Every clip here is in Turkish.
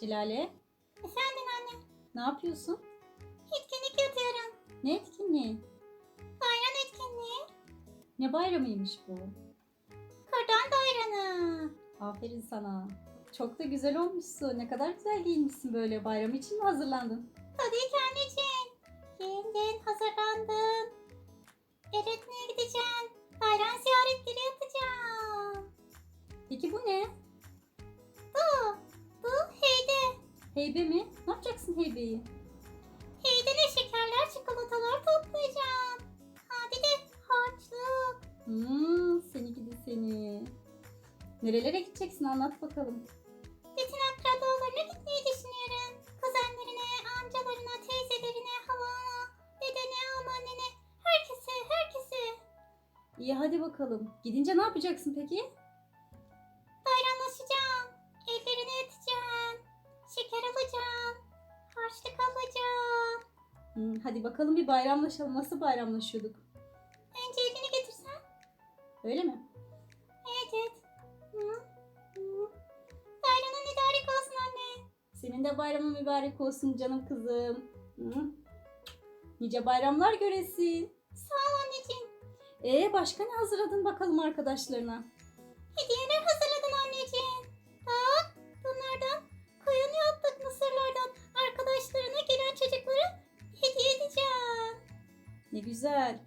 Şelale, Efendim anne. ne yapıyorsun? Etkinlik yapıyorum. Ne etkinliği? Bayram etkinliği. Ne bayramıymış bu? Kurban bayramı. Aferin sana. Çok da güzel olmuşsun. Ne kadar güzel giyinmişsin böyle. Bayram için mi hazırlandın? Tabii ki anneciğim. Giyindin, hazırlandın. Öğretmeye gideceğim. Bayram ziyaretleri yapacağım. Heybe mi? Ne yapacaksın heybeyi? Heydene şekerler, çikolatalar toplayacağım. Ha bir de harçlık. Hmm, seni gidi seni. Nerelere gideceksin anlat bakalım. Bütün akrabalarına gitmeyi düşünüyorum. Kuzenlerine, amcalarına, teyzelerine, halana, dedene, anneannene, herkese, herkese. İyi hadi bakalım. Gidince ne yapacaksın peki? Hmm, hadi bakalım bir bayramlaşalım. Nasıl bayramlaşıyorduk? Önce elini getirsen. Öyle mi? Evet evet. Hı, hı. Bayramın mübarek olsun anne. Senin de bayramın mübarek olsun canım kızım. Hı? Nice bayramlar göresin. Sağ ol anneciğim. Ee başka ne hazırladın bakalım arkadaşlarına? Hediyeler Ne güzel.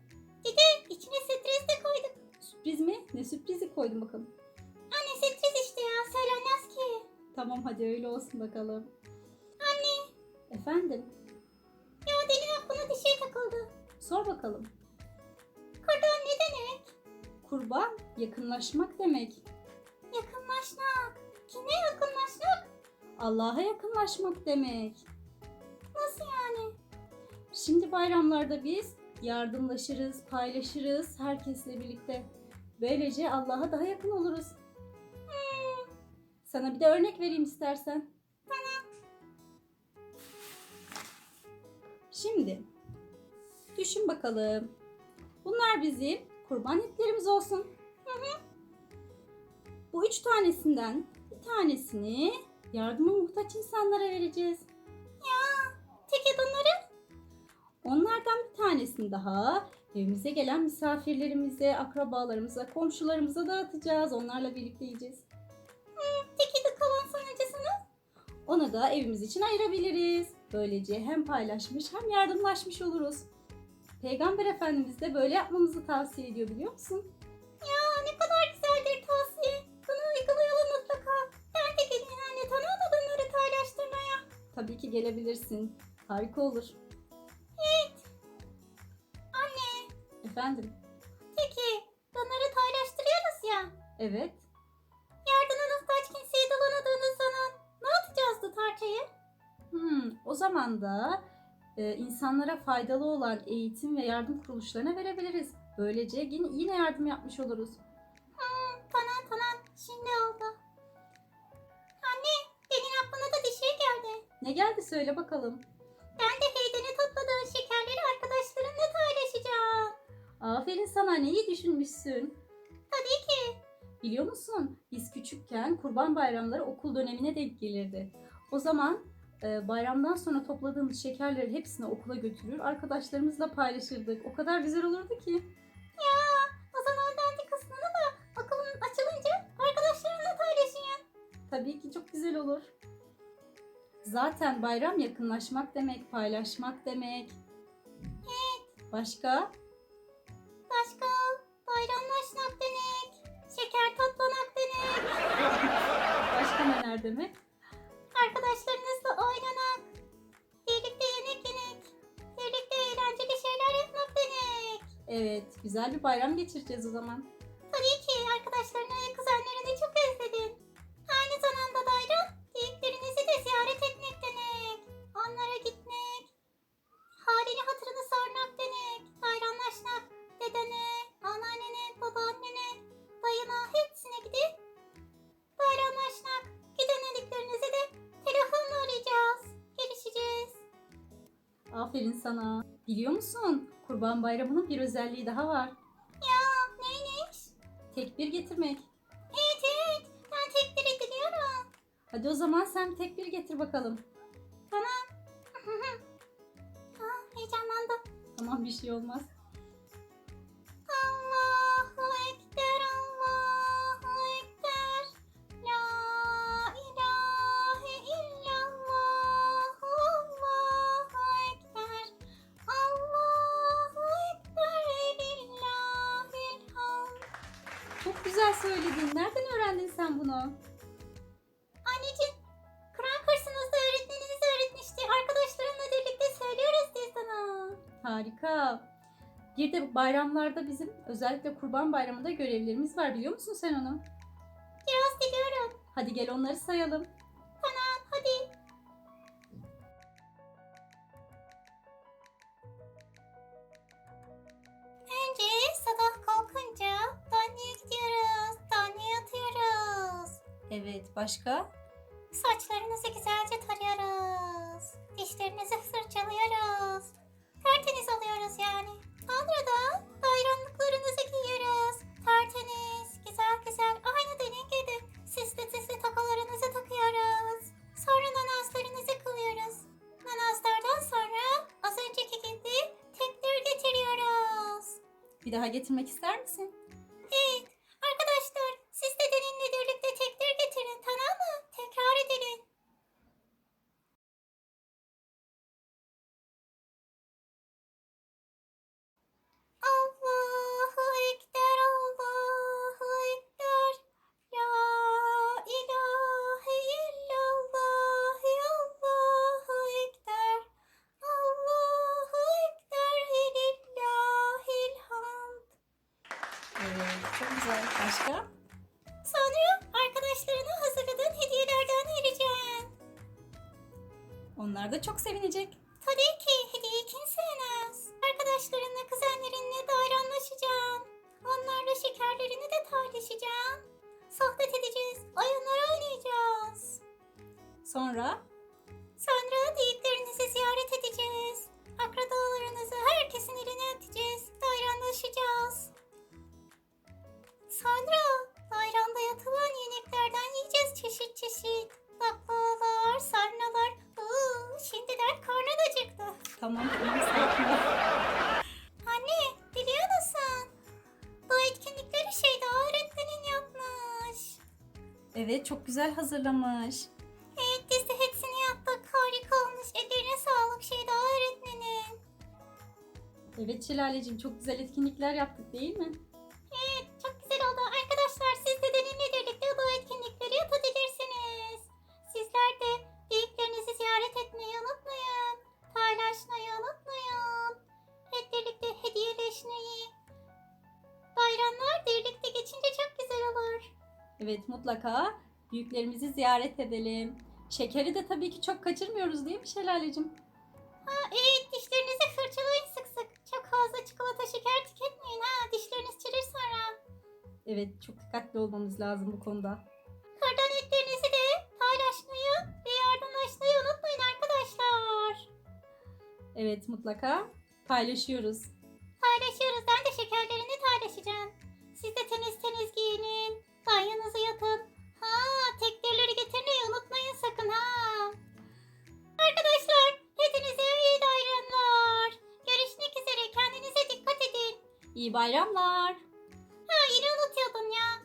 Bir de içine stres de koyduk. Sürpriz mi? Ne sürprizi koydun bakalım. Anne stres işte ya söylenmez ki. Tamam hadi öyle olsun bakalım. Anne Efendim? ya delin aklına bir şey takıldı. Sor bakalım. Kurban ne demek? Kurban yakınlaşmak demek. Yakınlaşmak. Kime yakınlaşmak? Allah'a yakınlaşmak demek. Nasıl yani? Şimdi bayramlarda biz yardımlaşırız, paylaşırız herkesle birlikte. Böylece Allah'a daha yakın oluruz. Sana bir de örnek vereyim istersen. Şimdi düşün bakalım. Bunlar bizim kurban etlerimiz olsun. Bu üç tanesinden bir tanesini yardıma muhtaç insanlara vereceğiz. Onlardan bir tanesini daha evimize gelen misafirlerimize, akrabalarımıza, komşularımıza dağıtacağız. Onlarla birlikte yiyeceğiz. teki de kalan sanacısını. Onu da evimiz için ayırabiliriz. Böylece hem paylaşmış hem yardımlaşmış oluruz. Peygamber Efendimiz de böyle yapmamızı tavsiye ediyor biliyor musun? Ya ne kadar güzel bir tavsiye. Bunu uygulayalım mutlaka. Ben de geleyim anne tamam mı bunları paylaştırmaya? Tabii ki gelebilirsin. Harika olur. Efendim? peki bunları paylaştırıyoruz ya. Evet. Yardıma muhtaç kimseye dolanadığınız zaman ne yapacağız bu tarçayı? Hmm, o zaman da e, insanlara faydalı olan eğitim ve yardım kuruluşlarına verebiliriz. Böylece yine, yine yardım yapmış oluruz. Hmm, tamam tamam şimdi oldu. Anne benim aklıma da bir şey geldi. Ne geldi söyle bakalım. Ben de heydene topladığım şekerleri arkadaşlarımla paylaşacağım. Aferin sana ne iyi düşünmüşsün. Tabii ki. Biliyor musun? Biz küçükken kurban bayramları okul dönemine denk gelirdi. O zaman e, bayramdan sonra topladığımız şekerleri hepsini okula götürür, arkadaşlarımızla paylaşırdık. O kadar güzel olurdu ki. Ya o zaman de kısmını da okulun açılınca arkadaşlarımla paylaşayım. Tabii ki çok güzel olur. Zaten bayram yakınlaşmak demek, paylaşmak demek. Evet. Başka Neler demek? Arkadaşlarınızla oynamak. Birlikte yemek yemek. Birlikte eğlenceli şeyler yapmak demek. Evet, güzel bir bayram geçireceğiz o zaman. Aferin sana. Biliyor musun? Kurban Bayramı'nın bir özelliği daha var. Ya neymiş? Tekbir getirmek. Evet evet ben tekbir ediliyorum. Hadi o zaman sen tekbir getir bakalım. Ah, heyecanlandım. Tamam bir şey olmaz. Çok güzel söyledin. Nereden öğrendin sen bunu? Anneciğim, Kur'an kursunuzda öğretmeniniz öğretmişti. Arkadaşlarımla birlikte söylüyoruz diye sana. Harika. Bir de bayramlarda bizim özellikle Kurban Bayramı'nda görevlerimiz var biliyor musun sen onu? Biraz biliyorum. Hadi gel onları sayalım. Tamam, hadi. Evet başka? Saçlarınızı güzelce tarıyoruz. Dişlerinizi fırçalıyoruz. Tertemiz oluyoruz yani. Sonra da bayramlıklarınızı giyiyoruz. Tertemiz, güzel güzel. Aynı benim gibi. Sisli sisli tokalarınızı takıyoruz. Sonra namazlarınızı kılıyoruz. Namazlardan sonra az önceki gibi tekbir getiriyoruz. Bir daha getirmek ister Çok güzel. Başka? Sonra arkadaşlarına hazırladığın hediyelerden vereceğim. Onlar da çok sevinecek. Tabii ki hediyeyi kim sevmez? Arkadaşlarınla, kuzenlerinle bayramlaşacağım. Onlarla şekerlerini de paylaşacağım. Sohbet edeceğiz, oyunlar oynayacağız. Sonra? Sonra büyüklerinizi ziyaret edeceğiz. Akrabalarınızı herkesin elini öpeceğiz. Bayramlaşacağız. Sonra bayramda yapılan yemeklerden yiyeceğiz çeşit çeşit. Baklavalar, sarmalar. Uuu, şimdiden karnın acıktı. Tamam tamam sakin ol. Anne, biliyor musun? Bu etkinlikleri şeyde öğretmenin yapmış. Evet çok güzel hazırlamış. Evet, biz de hepsini yaptık. Harika olmuş. Ellerine sağlık şeyde öğretmenin. Evet Şelaleciğim çok güzel etkinlikler yaptık değil mi? Evet mutlaka büyüklerimizi ziyaret edelim. Şekeri de tabii ki çok kaçırmıyoruz değil mi Şelaleciğim? Ha, evet dişlerinizi fırçalayın sık sık. Çok fazla çikolata şeker tüketmeyin ha. Dişleriniz çürür sonra. Evet çok dikkatli olmamız lazım bu konuda. Kardan etlerinizi de paylaşmayı ve yardımlaşmayı unutmayın arkadaşlar. Evet mutlaka paylaşıyoruz. Paylaşıyoruz. Ben de şekerlerini paylaşacağım. Siz de temiz temiz giyinin. Banyonuzu yapın. Ha tekneleri getirmeyi unutmayın sakın ha. Arkadaşlar hepinize iyi bayramlar. Görüşmek üzere kendinize dikkat edin. İyi bayramlar. Ha yine unutuyordun ya.